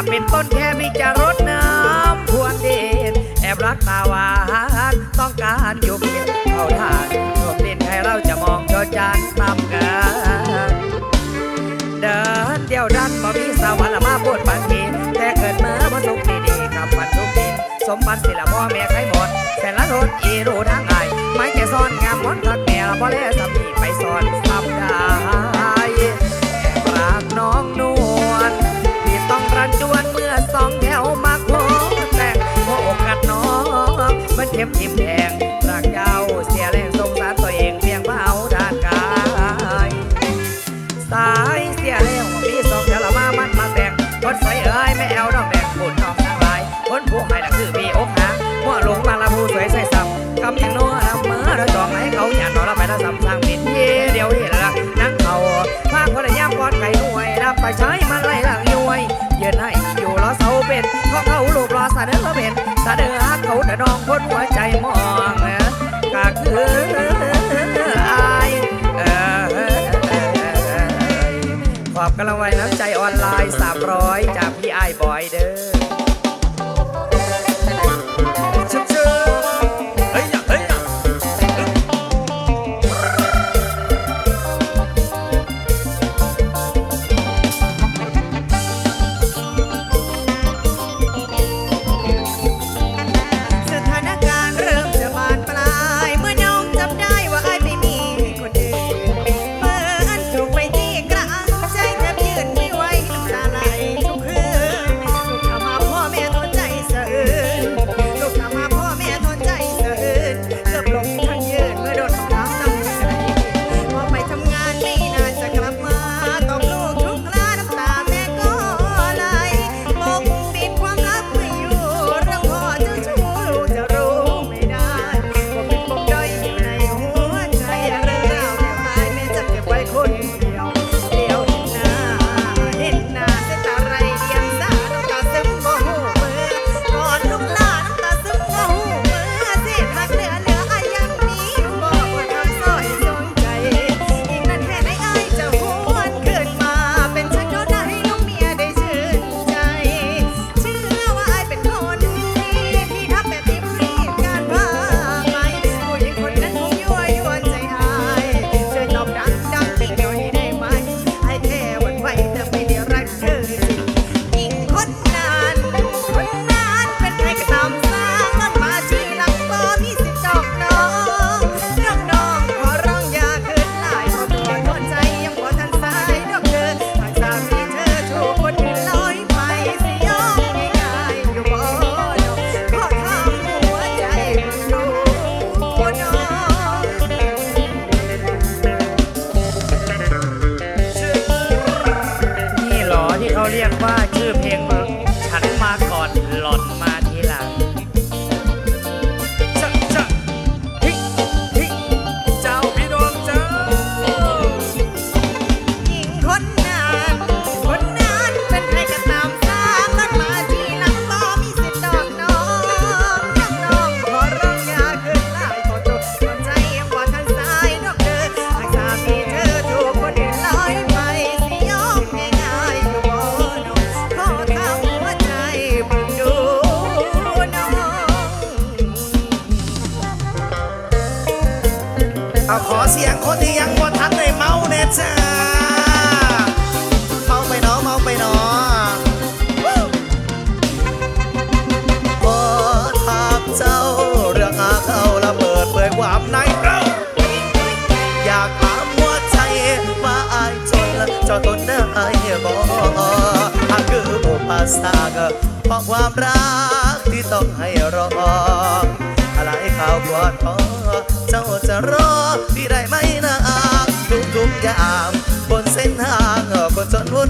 ากเป็นต้นแค่ไม่จะรดน้ำพวงเดนแอบรักตาหวานต้องการอยู่เพียงเขาทานรวมเล่นใครเราจะมองจอจานตามกันเดินเดียวดันบ่มีสวรรค์มาปวดบางทีแต่เกิดมาบนสุขดีๆกับวันทุกทีสมบัติสิละพ่อแม่ใครหมดแต่ละทนอีรูทั้ง คนหัวใจมองก็คืออายขอบกันละไว้น้ำใจอ่อน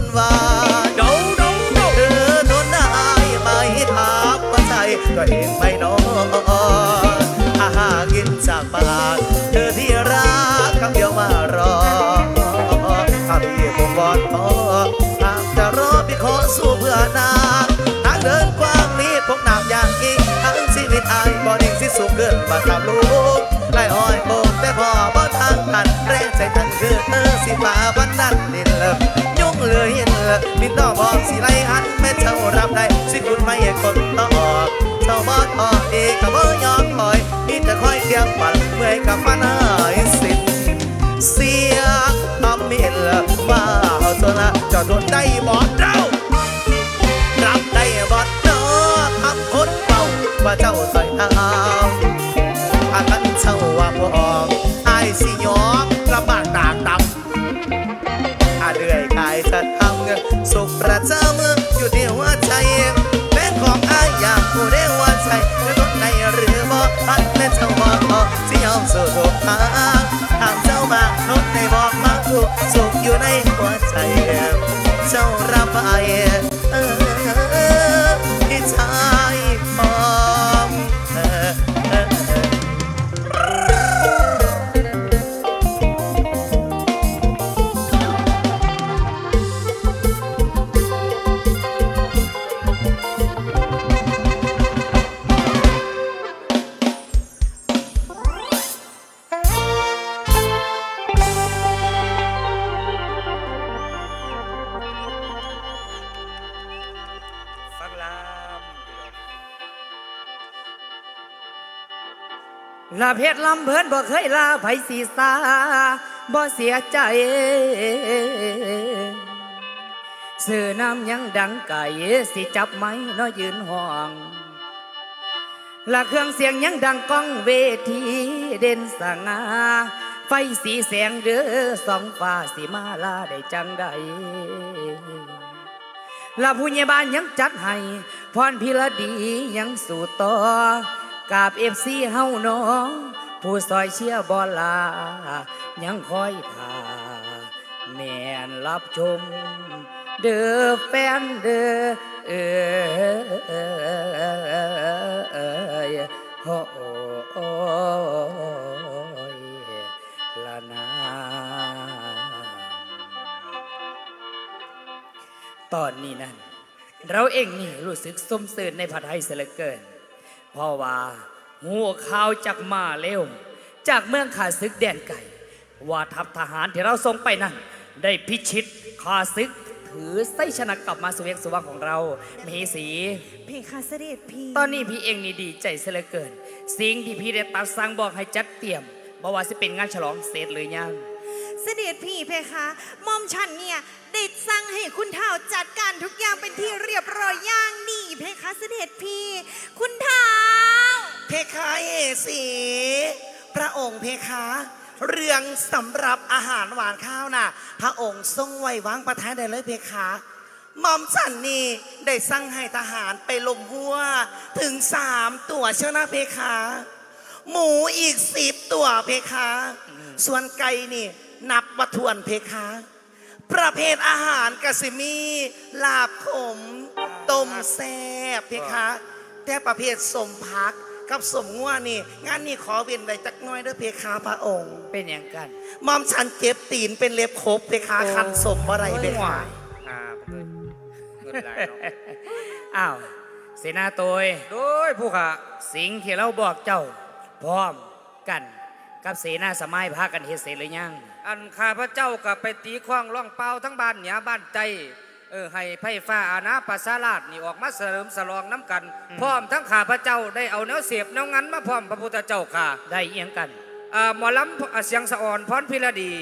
นวาเดาเดาเธอทนนด้ไม่ถามว่าใจก็เองไม่นอนอาหากินจากบ้านเธอที่รักคำเดียวมารอถ้าพี่คงบอดพอหากจะรอพี่ขอสู้เพื่อนางทางเดินกว้างนี้พกหนักอย่างอีกทั้งชีวิตอายบ่อดิ่ที่สูงเกินมาทำลูกไล่อ้อยโบกแต่พอบ่ทางตันแรงใจทั้งคือเธอสิฟ้าวันนั้นนินเลิ เลยเออมินต่อบอกสิไรหันแม่เจ้ารับได้ สิคุณไม่คนต่อออกเจ้าบอดออกเอกก็บ่ยอมถอยมีแต่คอยเทียบปันเมื่อยกับมันเอ้ยสิ้นเสียอำมินว่าเอาชนะเจ้าโดนได้บอดเจ้ารับได้บอดเนาะทำคนเฝ้าว่าเจ้าใส่อาารั ลาเพชรลำเพิ่นบ่เคยลาไผสีสาบ่เสียใจสื่อน้ำยังดังไก่สิจับไม้น้อยยืนห้องละเครื่องเสียงยังดังก้องเวทีเด่นสง่าไฟสีแสงเด้อสองฟ้าสีมาลาได้จังใดละผู้ใหญ่บ้านยังจัดให้พรพิรดียังสู่ต่อ กาบเอฟซีเฮาน้องผู้ซอยเชียบอลลา ยังคอยท่าแม่นรับชม เด้อแฟนเด้อเอยโอ้โอ้ยละนาตอนนี้นั่นเราเองนี่รู้สึกสมสื่นในผัดไทยเสียเลือเกิน เพราะว่าหัวข่าวจากมาเร็ว จากเมืองขาศึกแดนไก่ ว่าทัพทหารที่เราส่งไปนั่น ได้พิชิตขาศึก ถือไส้ชนะกลับมาสเวียงสว่างของเราเมสี เพคะเสด็จพี่ตอนนี้พี่เองนี่ดีใจเสียเหลือเกิน สิ่งที่พี่ได้ตัดสั่งบอกให้จัดเตรียมบอกว่าจะเป็นงานฉลองเสร็จหรือยัง เสด็จพี่เพคะหมอมฉันเนี่ยได้สั่งให้คุณเท่าจัดการทุกอย่างเป็นที่เรียบร้อยอย่างดี เพคะเสด็จพี่ คุณเท่าเพคะเอสีพระองค์เพคะ เรื่องสำหรับอาหารหวานข้าวน่ะ พระองค์ทรงไว้วางประทานได้เลยเพคะหมอมฉันนี่ได้สั่งให้ทหารไปลมหัว ถึงสามตัวเชียวนะเพคะ หมูอีกสิบตัวเพคะ ส่วนไก่นี่ นับวัทวนเพคะ ประเภทอาหารกสิมี ลาบขม ต้มแซ่บเพคะ แต่ประเภทสมพักกับสมง่วนี่ งานนี้ขอเว้นไว้จักหน้อยเด้อเพคะพระองค์ เป็นอย่างกันมอมฉันเจ็บตีนเป็นเล็บครบเพคะโอ้คันสมอะไรเพคะอ่าเงินเงินหลายเนาะอ้าวเสนาโตยโดยผู้ขาสิ่งที่เราบอกเจ้า พร้อมกัน กับเสนาสมัยพากันเฮ็ดเสร็จหรือยัง อันข้าพระเจ้ากับไปตีควางล่องเปล่าทั้งบ้านเหนือบ้านใจ เออให้ไพ่ฟ้าอาณาปัสสาราชนี่ออกมาเสริมสลองน้ำกัน พร้อมทั้งข้าพระเจ้าได้เอาแนวเสียบแนวงันมาพร้อมพระพุทธเจ้าค่ะได้เอียงกันอ่าหมอลำอ่าเสียงสะอ่อนพรพิรดี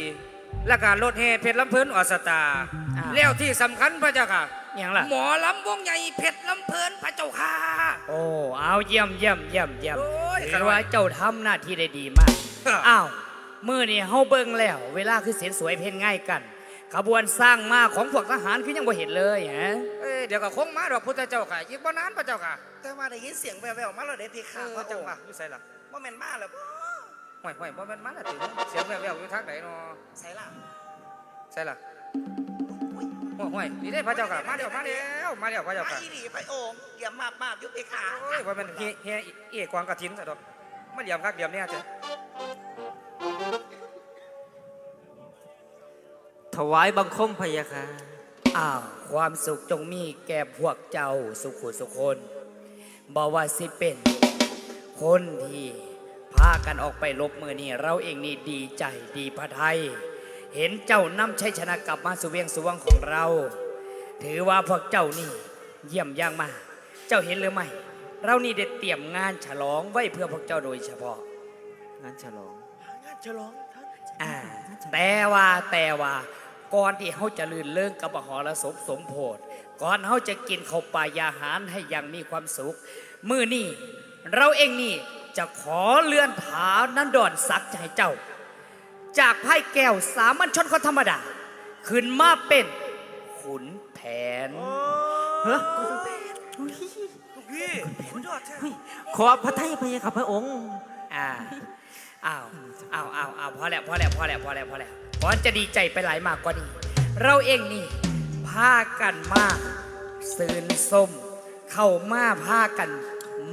และการรถแห่เพชรลำเพลินอสตาอ้าวแล้วที่สำคัญพระเจ้าค่ะอหย่างล่ะหมอลำวงใหญ่เพชรลำเพลินพระเจ้าค่ะ โอ้เอาเยี่ยมเยี่ยมเยี่ยมเยี่ยมโอ้ยถือว่าเจ้าทำหน้าที่ได้ดีมากอ้าวมือนี่เฮาเบิ่งแล้ว เวลาคือเสียนสวยเพ่นง่ายกัน ขบวนสร้างมาของพวกทหารคือยังบ่เห็นเลยฮะเอ้ยเดี๋ยวก็คงมาดอกพุทธเจ้าค่ะอีกบ่นานพระเจ้าค่ะแต่ว่าได้ยินเสียงแว่วๆมาแล้วเด้อเพเอคะอพระจัองงค์หวะอยู่ใส่ล่ะว่าแม่นมาแล้วบ่ห่วยห่วยบ่แม่นมาและติเสียงแว่วๆอยู่ทางไหนเนาะใส่ล่ะใส่ล่ะห่วยห่วยนี่ได้พระเจ้าค่ะมาเดี๋ยวมาเดี๋ยวมาเดี๋ยวพระเจ้ามาค่ะอีหลีพระองค์อย่ามาบมาบอยุเพคะโอ้ยว่ามันเฮียเฮียเอียกวางกระถินซะดอกมาเหลี่ยมคักเหลี่ยมเนี่ยจ้ะ ถวายบังคมพะยะค่ะอ้าวความสุขจงมีแก่พวกเจ้าสุขุสุคนบอกว่าสิเป็น คนที่พากันออกไปลบมือนี่เราเองนี่ดีใจดีพระไทย เห็นเจ้านำชัยชนะกลับมาสู่เวียงสวงของเรา ถือว่าพวกเจ้านี่ เยี่ยมอย่างมากเจ้าเห็นหรือไม่เรานี่ได้เตรียมงานฉลองไว้เพื่อพวกเจ้าโดยเฉพาะ งานฉลองฉลองท่านอ่าแต่ว่าแต่ว่า ก่อนที่เขาจะลื่นเรื่องกับมหรสพสมโพธก่อนเขาจะกินข้าวปลายาหารให้อยังมีความสุข มือนี่เราเองนี่จะขอเลื่อนฐานันดอนศักดิ์ให้เจ้า จากไพ่แก้วสามัญชนคนธรรมดา ขึ้นมาเป็นขุนแผนเฮ้อพี่คุณยอดแท้ขอพระไทยพะยะค่ะพระองค์ อ่าอ้าวอ้าวอ้าวอ้าวพอแล้วพอแล้วพอแล้วพอแล้วพอแล้ว ก่อนจะดีใจไปหลายมากกว่านี้ เราเองนี่พากันมาสื่นส้ม เข้ามาพากัน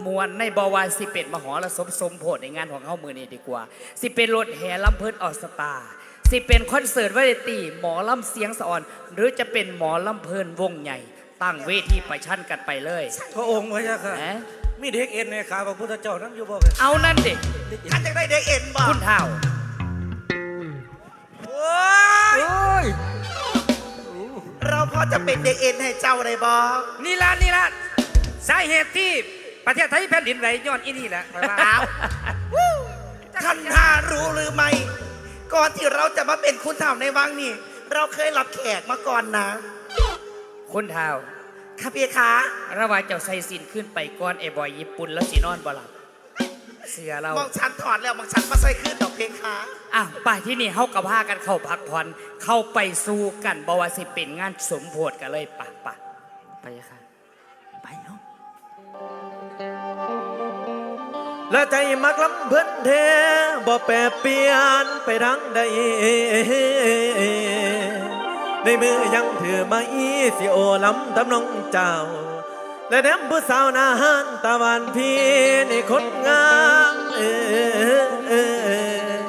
มวนในบวานสิเป็นมหรสพสมโพธิในงานของเขามือนี้ดีกว่า สิเป็นรถแห่ลำเพินออสตาสิเป็นคอนเสิร์ตวาไรตี้หมอลำเสียงสะอ่อน หรือจะเป็นหมอลำเพลินวงใหญ่ ตั้งเวทีประชันกันไปเลย พระองค์พระยาค่ะนะมีเด็กเอ็นในขาพระพุทธเจ้านั่งอยู่บ่กันเอานั่นเด็กท่านจะได้เด็กเอ็นบ่คุณเท่า พอจะเป็นเด็กเอ็นให้เจ้าได้บ่นี่ละนี่ละสาเหตุที่ประเทศไทยแผ่นดินไหวย้อนอีนี่แหละข้อยว่าอ้าววู้ท่านท่ารู้หรือไม่ ก่อนที่เราจะมาเป็นคุณเท่าในวังนี่ เราเคยรับแขกมาก่อนนะคุณเท่าค่ะพี่คะระหว่างเจ้าใส่สินขึ้นไปก้อนไอ้บอยญี่ปุ่นแล้วสีนอนบ่หลับ เสือเรามองฉันถอดแล้วมองฉันมาใส่ขึ้นดอกเพคะอะไปที่นี่เขากับพากันเข้าพักผ่อนเข้าไปสู้กันบว่าสิเป็นงานสมโพธกันเลยปะปะพะยะค่ะไปเนาะและใจมักลำเพิ่นเทบ่แปรเปลี่ยนไปทางใดในมือยังถือไม้สิโอลำทำนองเจ้า และแนมผู้สาวนาหันตะวันพี่ในคนงามเออเออเออ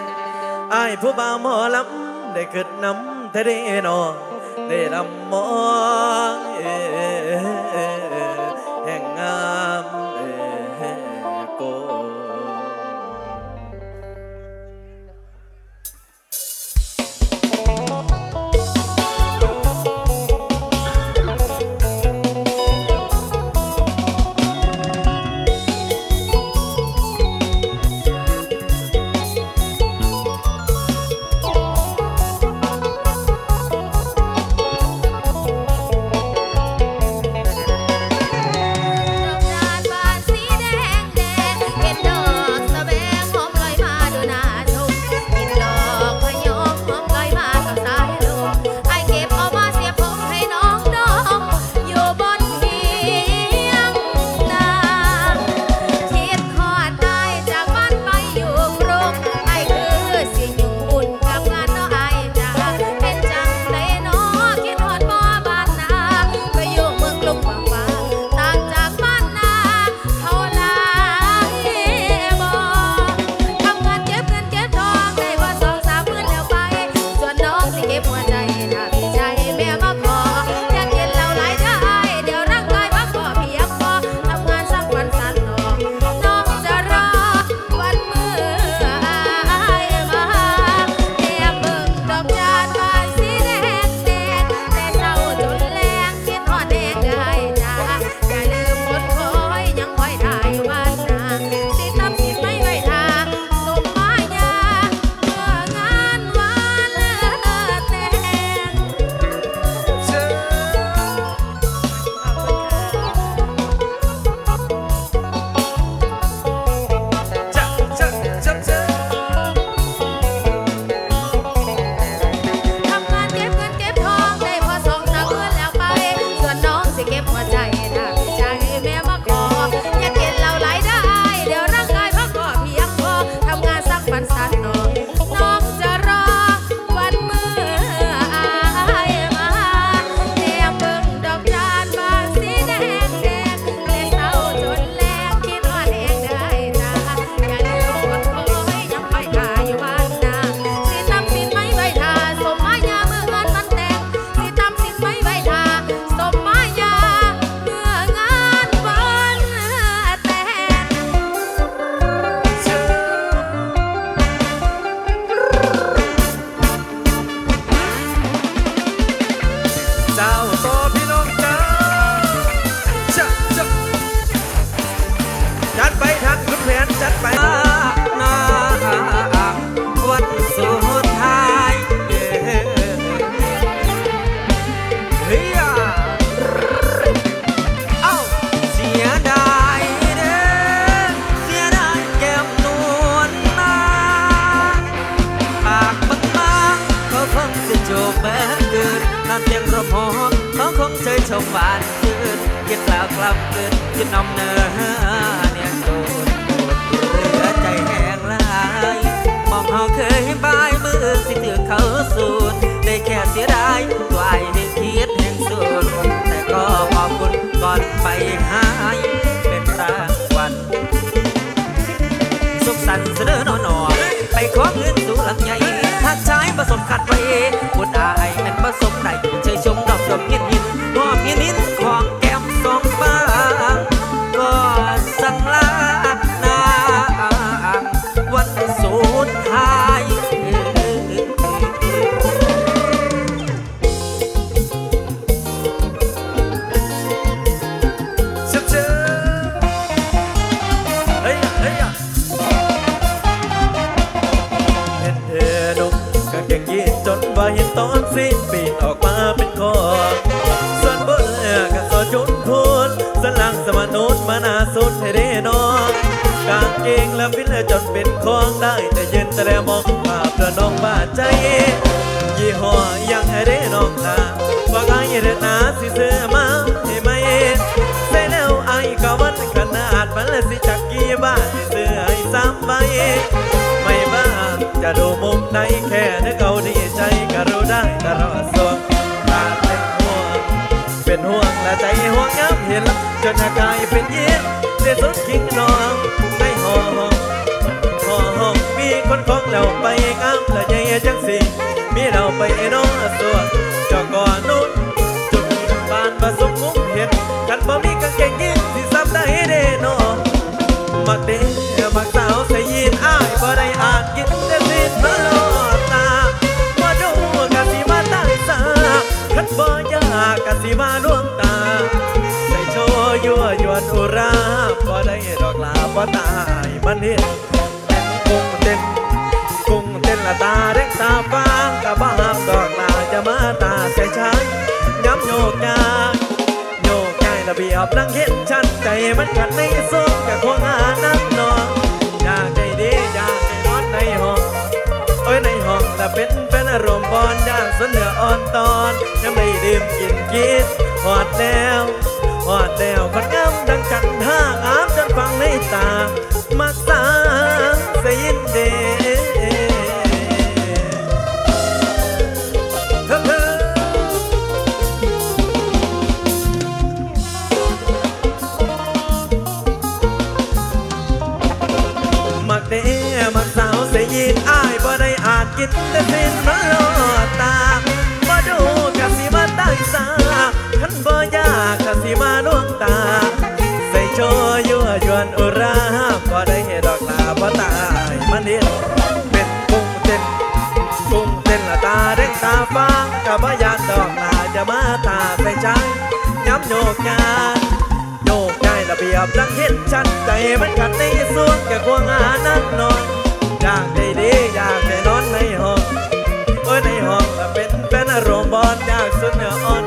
อายผู้บ่าวหมอลำได้เกิดน้ำทะเลนองได้ลำมอง ผ นสลังสมานุษมานาสุดให้ได้นอนกางเกงและฟิลจนเป็นของได้แต่เยืนแต่แลมองภาพระน้องบาดใจ ยี่ห้อยังให้ได้น้องลาว่าไงเรนาสิเสื้อมาให้ไหมใส่แล้วไอ้ก็วันขนาดมันละสิจักกี่บาทสิเสื้อให้ซ้ำใบไม่บ้าจะดูมุมไหนแค่นึกเอาดีใจก็รู้ได้ตลอดส่ว และใจห่วงย้ำเห็นจนกายเป็นเย็นเสียสุดกิ่งนองในห้องพอห้องมีคนของเราไปงามและใหญ่จังสิมีเราไปน้องสวดจาก่อนนู้นจุดบานผสมมุมเห็ดกันบ่มีกางเกงยีนสิซ้ำได้เด้นอมักเด้มักสาวใส่ยีนอ้ายบ่ได้อ่านกินแต่สินมาลอดตามาดูกะสิมาตั้งสาคันบ่อยากกะสิมาล ยั่วยวนอุราบ่ได้ดอกลาบ่ตายมันเห็นกุ้งเต้นกุ้งเต้นละตาแดงตาฟางกะบ้ามดอกลาจะมาตาใส่ชายย้ำโยกยาโยกยายระเบียบนั่งเห็นชัดใจมันกัดในซุกกะคงหาน้ำนอนอยากใจดีอยากใจนอนในห้องโอ้ยในห้องแต่เป็นเป็นอารมณ์บอลอยากสนเหนืออ่อนตอนยังไม่ดื่มกินกินหอดแล้ว หอดแล้วคนงามดังจันท่างามจนฟังในตามักสาเสยินเดเฮ้มักเดมักสาวสยินอ้ายบ่ได้อาจกินแต่สิ้นมันลอดตา บ่อยากดอกลาจะมาตาใส่ใจย้ำโยกยานโยกย้ายระเบียบดังเห็นชัดใจมันขัดในสวนแก่ควงานักนอนอยากได้ดีอยากได้นอนในห้องเออในห้องละเป็นเป็นอารมณ์บอลอยากสุดเนืออ่อน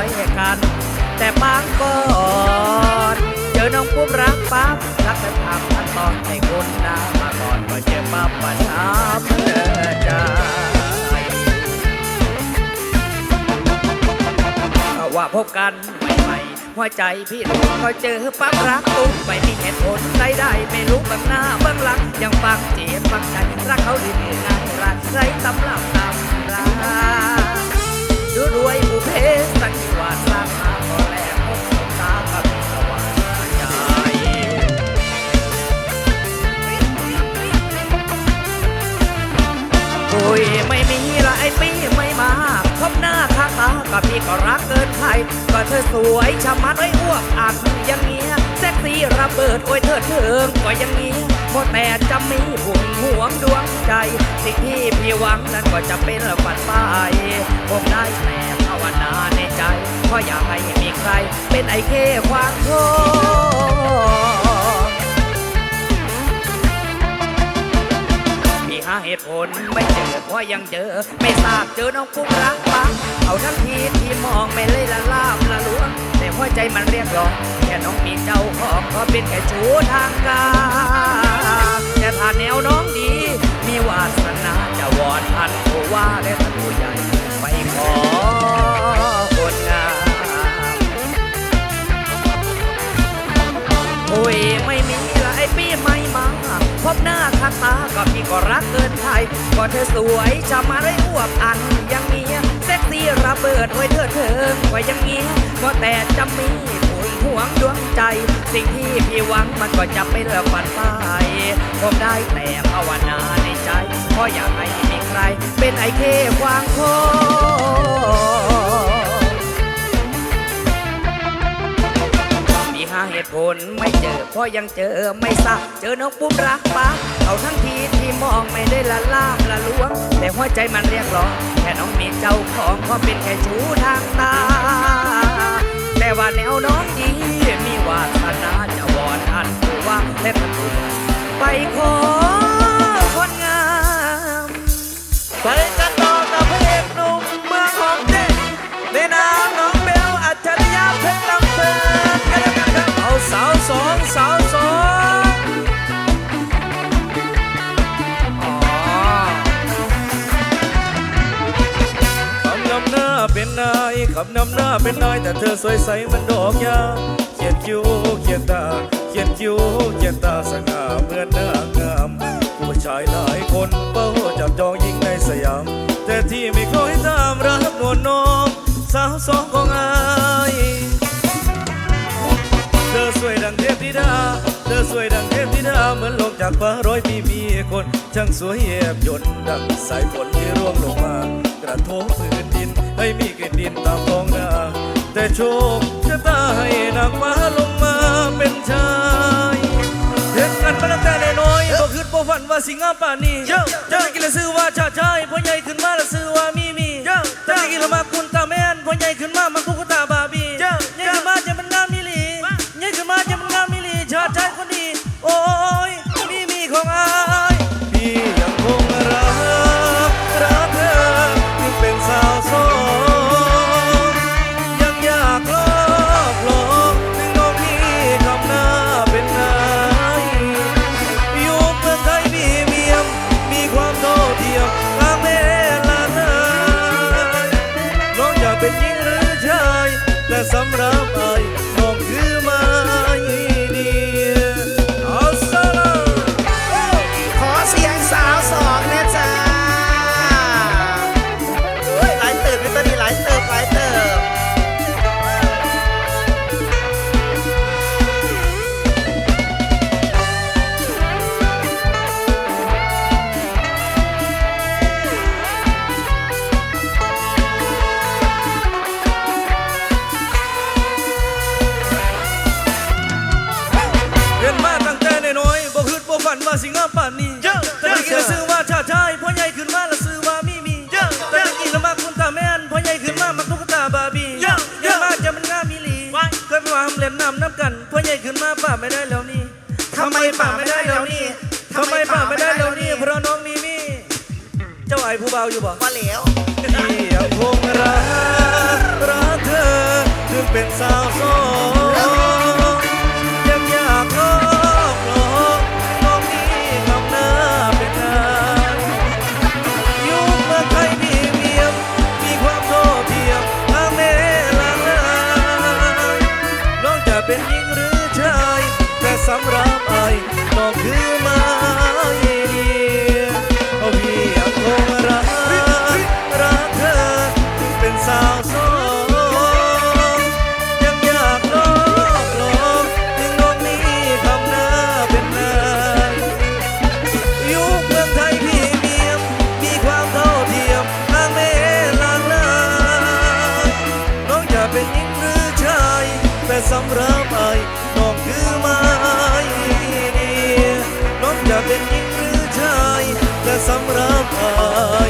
วยกัน แต่บางก่อนเจอน้องปุ๊บรักปั๊บรักแต่ทำทันตอนให้คนหน้ามาก่อนก็เจอปั๊บมาช้าเมื่อใจว่าพบกันใหม่ๆหัวใจพี่น้องก็เจอปั๊บรักตุ้มไม่มีเหตุผลใดๆไม่รู้บื้องหน้าเบื้องหลังยังฟังเจ็บฟังใจรักเขาดีดีน่ารักไรตำลับตำราือรวยบุเพสันนิวาสสร้างมาพอแลกพบสงตากับสวรรค์ใจโอ้ยไม่มีละไอ้ปีไม่มาพบหน้าค่าตากับพี่ก็รักเกินใครก็เธอสวยชะมัดไอ้อ้วกอัก อย่างเงี้ยแซ็กซี่ระเบิดโอ้ยเธอเถิงก็อย่างเงี้ยพอแต่จะมีห่วงห่วงดวงใจ สิ่งที่พี่หวังนั้นก็จะเป็นฝันไปผมได้แต่ภาวนาในใจเพราะอยากให้มีใคร เป็นไอ้แค่ความโทษ ตุผลไม่เจอเพราะยังเจอ ไม่ทราบเจอน้องปุ๊กรักปังเอาทั้งทีที่มองไม่เลยละลาบละลวงแต่หัวใจมันเรียกร้องแค่น้องมีเจ้าของก็เป็นแค่ชูทางการแต่ถ้าแนวน้องดี มีวาสนาจะวอนท่านผู้ว่าและท่านผู้ใหญ่ไปขอคนงามโอ้ยไม่มีละไอปีไม่ พบหน้าค่าตาก็พี่ก็รักเกินไทยก็เธอสวยจะมาได้อวบอันย่างเงี้ยเซ็กซี่ระเบิดโอ้เธอเถิงไว้ย่างเงี้ยก็แต่จะมีผู้ห่วงดวงใจ สิ่งที่พี่หวังมันก็จะไม่เลิกฝันไปผมได้แต่ภาวนาในใจเพราะอยากให้มีใคร เป็นไอเคควางโค ตุผลไม่เจอเพราะยังเจอไม่ทราบเจอน้องปุ๊บรักปักเอาทั้งทีที่มองไม่ได้ละล่ามละล้วง แต่หัวใจมันเรียกร้องแค่น้องมีเจ้าของเพราะเป็นแค่ชู้ทางตา แต่ว่าแนวน้องดีมีวาสนาจะวอนท่านผู้ว่าและท่านผู้ใหญ่ไปขอคนงามไปกัน สองสาวสองคำนำหน้าเป็นนายคำนำหน้าเป็นนาย แต่เธอสวยใสมันดอกยาเขียนคิ้วเขียนตาเขียนคิ้วเขียนตาสง่าเหมือนนางงาม ผู้ชายหลายคนเป้าจับจองยิงในสยาม แต่ที่ไม่คอยตามรักนวลน้อง สาวสองของอา เหมือนลกจากฟ้าร้อยปีมีคนช่างสวยแยบยนต์ดังสายฝนที่ร่วงลงมา กระทบพื้นดินให้มีกลิ่นดินตามท้องนาแต่โชคชะตาให้นางฟ้าลงมาเป็นชายเห็นกันมาตั้งแต่น้อยๆบ่คิดบ่ฝันว่าสิงามป่านนี้จะได้กินและซื้อว่าชาชายพ่อใหญ่ขึ้นมาและซื้อว่ามี ผู้เบาอยู่บ่มาแล้วพี่ยังคงรักรักเธอถึงเป็นสาวโอด samrama